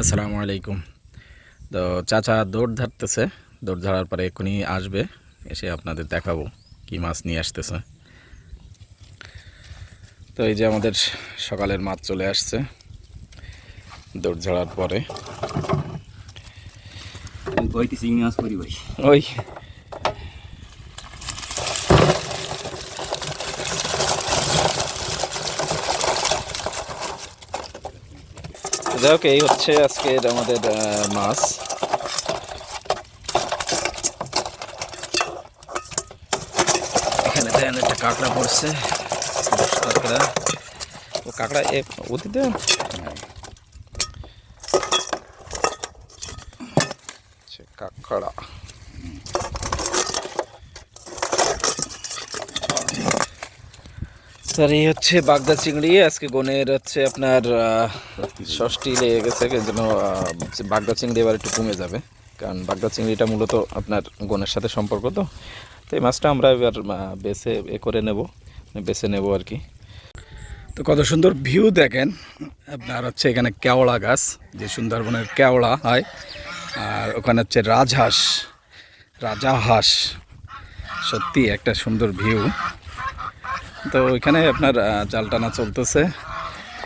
আসসালামু আলাইকুম। তো চাচা দৌড় ধরতেছে দৌড় ধরার পরে এক্ষুনি আসবে এসে আপনাদের দেখাবো কি মাছ নিয়ে আসতেছে। তো এই যে আমাদের সকালের মাছ চলে আসছে দৌড় ঝাড়ার পরে। ওই যাই এই হচ্ছে আজকের আমাদের মাছ। এখানে দেখেন একটা কাঁকড়া পড়ছে কাঁকড়া। ও কাঁকড়া এ অতীতে আচ্ছা, কাঁকড়া। স্যার এই হচ্ছে বাগদা চিংড়ি। আজকে গনের হচ্ছে আপনার ষষ্ঠী লেগে গেছে জন্য বাগদা চিংড়ি এবার একটু কমে যাবে। কারণ বাগদা চিংড়িটা মূলত আপনার গনের সাথে সম্পর্ক তো। তো এই মাছটা আমরা এবার বেছে, এ করে নেব, বেছে নেব আর কি। তো কত সুন্দর ভিউ দেখেন। আপনার হচ্ছে এখানে কেওড়া গাছ, যে সুন্দরবনের কেওড়া হয়। আর ওখানে হচ্ছে রাজহাঁস রাজা হাঁস সত্যি একটা সুন্দর ভিউ তো ওইখানে আপনার জাল টানা চলতেছে।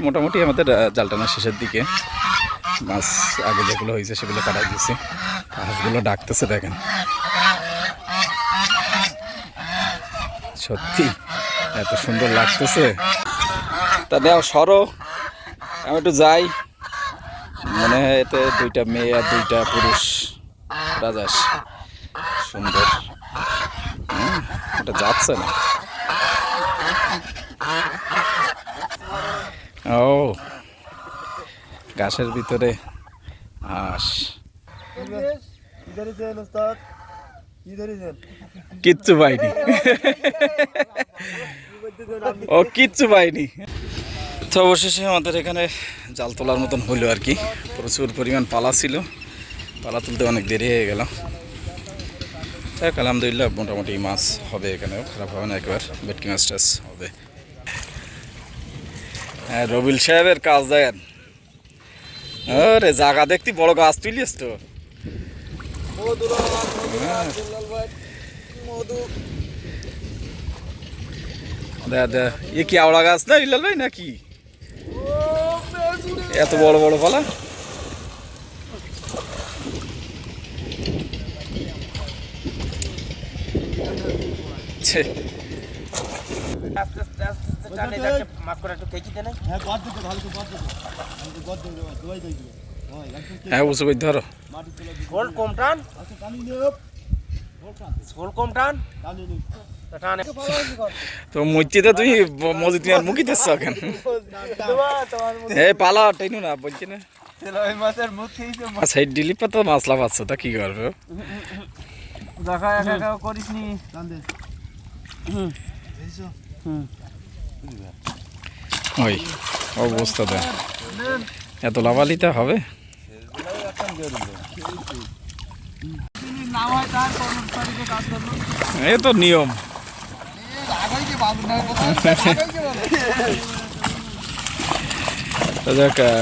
মোটামুটি আমাদের জাল টানা শেষের দিকে। মাছ আগে যেগুলো হয়েছে সেগুলো কাটা দিয়েছি। হাঁসগুলো ডাকতেছে দেখেন। সত্যি, এত সুন্দর লাগতেছে। তা দেও সরো। আমি একটু যাই। মনে হয় এতে দুইটা মেয়ে আর দুইটা পুরুষ রাজাস সুন্দর। এটা যাচ্ছে না। ও, গাছের ভিতরে হাঁস কিচ্ছু পাইনি। ও, কিচ্ছু পাইনি। তো অবশেষে আমাদের এখানে জাল তোলার মতন হলো আর কি। প্রচুর পরিমাণ পালা ছিল। পালা তুলতে অনেক দেরি হয়ে গেল। যাক, আলহামদুলিল্লাহ, মোটামুটি মাছ হবে এখানেও। খারাপ হবে না, একবার। ভেটকি মাছ টাছ হবে। হ্যাঁ রবিল সাহেবের কাজ দেন আরে জায়গা দেখতি বড় গাছ তুলিস তো। এ কি আওড়া গাছ না, ইলাল ভাই নাকি? এত বড় বড় পালা ছে। হ্যাঁ বুঝতে পারি ধরো। ছোল কম টান। কম টান। তো মসজিদে তুই মসজিদ আর মুখি দিচ্ছ কেন? এই পালা টেনু না বলছি না। মাছের মুখ খেয়েছে আচ্ছা এই ডিলিপে মাছলা পাচ্ছ তা কি করবে? দেখা করিস নি ওই, অবস্থা দেখ। এত লাভালিতে হবে? এই তো নিয়ম।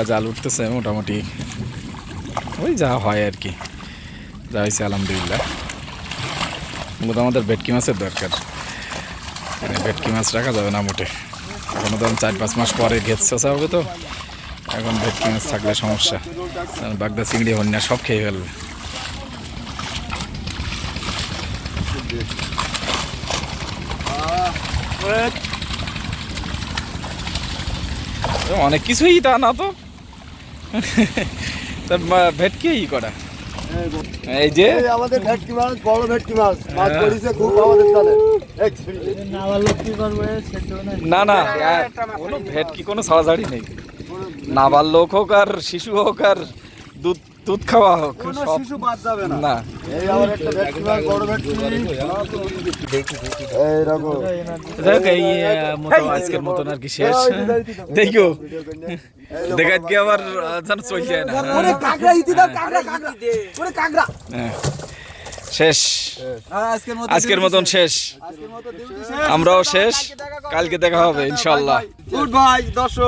জাল উঠতেছে মোটামুটি। ওই যা হয় আর কি। যা হয়েছে, আলহামদুলিল্লাহ। মূলত আমাদের ভেটকি মাছের দরকার। মানে ভেটকি মাছ রাখা যাবে না মোটে। এখনও ধরুন চার পাঁচ মাস পরে ঘেত চেঁচা হবে তো। এখন ভেটকি মাছ থাকলে সমস্যা। বাগদা, চিংড়ি, হন্যা সব খেয়ে ফেলবে। অনেক কিছুই তা না তো, ভেটকি ই করা। এই যে? আমাদের ভেটকি মাছ বড় ভেটকি মাছ। মাছ হ্যাঁ। খুব আমাদের তাহলে না না কোনো ভেটকি কোনো ছাড়াছাড়ি নেই। নাবার লোক হোক আর শিশু হোক আর দুধ দুধ খাওয়া হোক শিশু বাদ যাবে না। না। এই আমার একটা মাছ বড় এই রকম দেখ এই আহ, মতো আজকের মতন আর কি শেষ। দেখো দেখাত কি আবার আহ, যেন চল যায় না। ওরে কাকড়া ইতি দাও কাকড়া কাকড়া ওরে কাকড়া। হ্যাঁ। শেষ। আজকের মতন শেষ। আমরাও শেষ। কালকে দেখা হবে ইনশাল্লাহ। গুড বাই দর্শক।